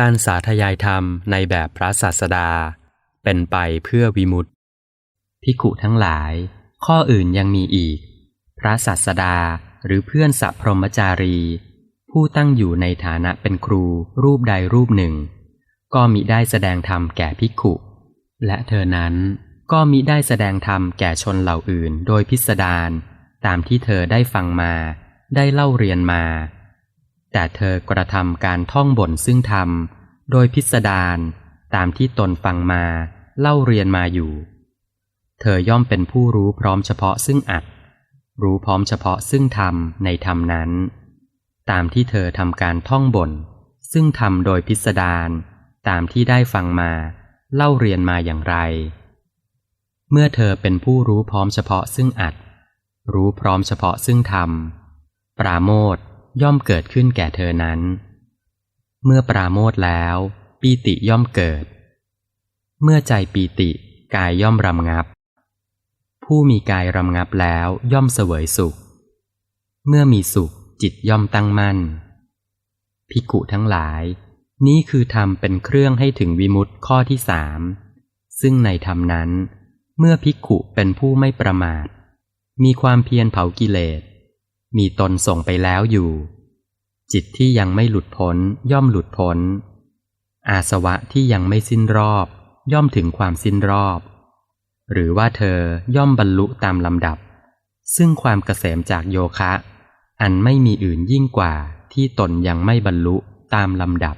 การสาธยายธรรมในแบบพระศาสดา เป็นไปเพื่อวิมุตติภิกขุทั้งหลาย ข้ออื่นยังมีอีก พระศาสดาหรือเพื่อนสัพพรมจารี ผู้ตั้งอยู่ในฐานะเป็นครูรูปใดรูปหนึ่ง ก็มิได้แสดงธรรมแก่ภิกขุ และเธอนั้นก็มิได้แสดงธรรมแก่ชนเหล่าอื่นโดยพิสดารตามที่เธอได้ฟังมา ได้เล่าเรียนมา แต่เธอกระทำการท่องบนซึ่งธรรม โดยพิสดารตามที่ตนฟังมาเล่าเรียนมาอยู่ เธอย่อมเป็นผู้รู้พร้อมเฉพาะซึ่งอัด รู้พร้อมเฉพาะซึ่งธรรมในธรรมนั้น ตามที่เธอทำการท่องบนซึ่งทำโดยพิสดารตามที่ได้ฟังมา เล่าเรียนมาอย่างไร เมื่อเธอเป็นผู้รู้พร้อมเฉพาะซึ่งอัด รู้พร้อมเฉพาะซึ่งธรรม ปราโมท ย่อมเกิดขึ้นแก่เธอนั้น เมื่อปราโมทแล้ว ปีติย่อมเกิด เมื่อใจปีติกายย่อมรำงับ ผู้มีกายรำงับแล้วย่อมเสวยสุข เมื่อมีสุขจิตย่อมตั้งมั่นภิกขุทั้งหลาย นี้คือธรรมเป็นเครื่องให้ถึงวิมุตติข้อที่สามซึ่งในธรรมนั้น เมื่อภิกขุเป็นผู้ไม่ประมาท มีความเพียรเผากิเลส มีตนส่งไปแล้วอยู่ จิตที่ยังไม่หลุดพ้นย่อมหลุดพ้น อาสวะที่ยังไม่สิ้นรอบ ย่อมถึงความสิ้นรอบ หรือว่าเธอย่อมบรรลุตามลำดับ ซึ่งความเกษมจากโยคะ อันไม่มีอื่นยิ่งกว่าที่ตนยังไม่บรรลุตามลำดับ